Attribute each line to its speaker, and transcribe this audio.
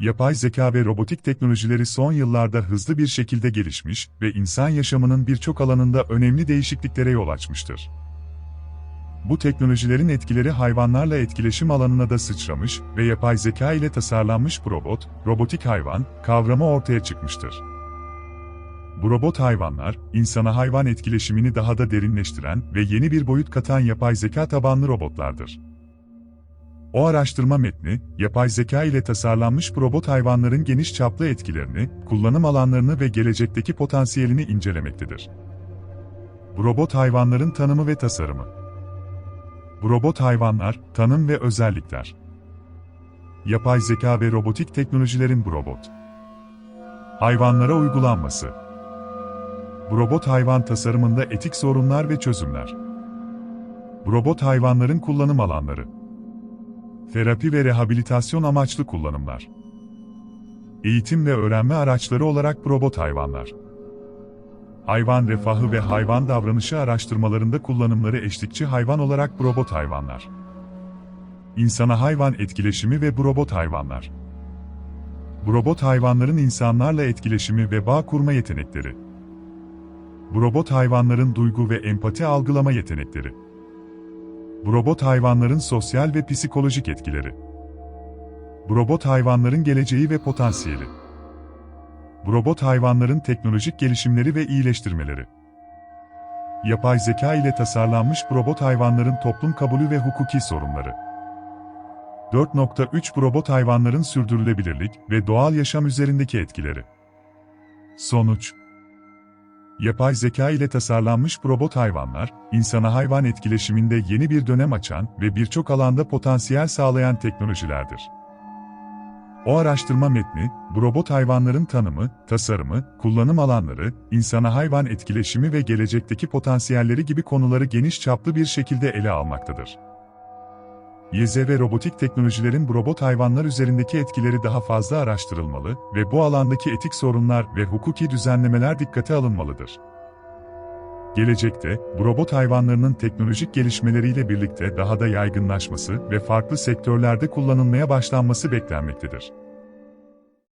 Speaker 1: Yapay zeka ve robotik teknolojileri son yıllarda hızlı bir şekilde gelişmiş ve insan yaşamının birçok alanında önemli değişikliklere yol açmıştır. Bu teknolojilerin etkileri hayvanlarla etkileşim alanına da sıçramış ve yapay zeka ile tasarlanmış robot, robotik hayvan kavramı ortaya çıkmıştır. Bu robot hayvanlar, insana hayvan etkileşimini daha da derinleştiren ve yeni bir boyut katan yapay zeka tabanlı robotlardır. O araştırma metni, yapay zeka ile tasarlanmış robot hayvanların geniş çaplı etkilerini, kullanım alanlarını ve gelecekteki potansiyelini incelemektedir. Robot hayvanların tanımı ve tasarımı. Robot hayvanlar, tanım ve özellikler. Yapay zeka ve robotik teknolojilerin robot. Hayvanlara uygulanması. Robot hayvan tasarımında etik sorunlar ve çözümler. Robot hayvanların kullanım alanları. Terapi ve rehabilitasyon amaçlı kullanımlar. Eğitim ve öğrenme araçları olarak robot hayvanlar. Hayvan refahı ve hayvan davranışı araştırmalarında kullanımları eşlikçi hayvan olarak robot hayvanlar. İnsana hayvan etkileşimi ve robot hayvanlar. Robot hayvanların insanlarla etkileşimi ve bağ kurma yetenekleri. Robot hayvanların duygu ve empati algılama yetenekleri. Robot hayvanların sosyal ve psikolojik etkileri. Robot hayvanların geleceği ve potansiyeli. Robot hayvanların teknolojik gelişimleri ve iyileştirmeleri. Yapay zeka ile tasarlanmış robot hayvanların toplum kabulü ve hukuki sorunları. 4.3 Bu robot hayvanların sürdürülebilirlik ve doğal yaşam üzerindeki etkileri. Sonuç Yapay zeka ile tasarlanmış robot hayvanlar, insana hayvan etkileşiminde yeni bir dönem açan ve birçok alanda potansiyel sağlayan teknolojilerdir. O araştırma metni, bu robot hayvanların tanımı, tasarımı, kullanım alanları, insana hayvan etkileşimi ve gelecekteki potansiyelleri gibi konuları geniş çaplı bir şekilde ele almaktadır. YZ ve robotik teknolojilerin bu robot hayvanlar üzerindeki etkileri daha fazla araştırılmalı ve bu alandaki etik sorunlar ve hukuki düzenlemeler dikkate alınmalıdır. Gelecekte, bu robot hayvanlarının teknolojik gelişmeleriyle birlikte daha da yaygınlaşması ve farklı sektörlerde kullanılmaya başlanması beklenmektedir.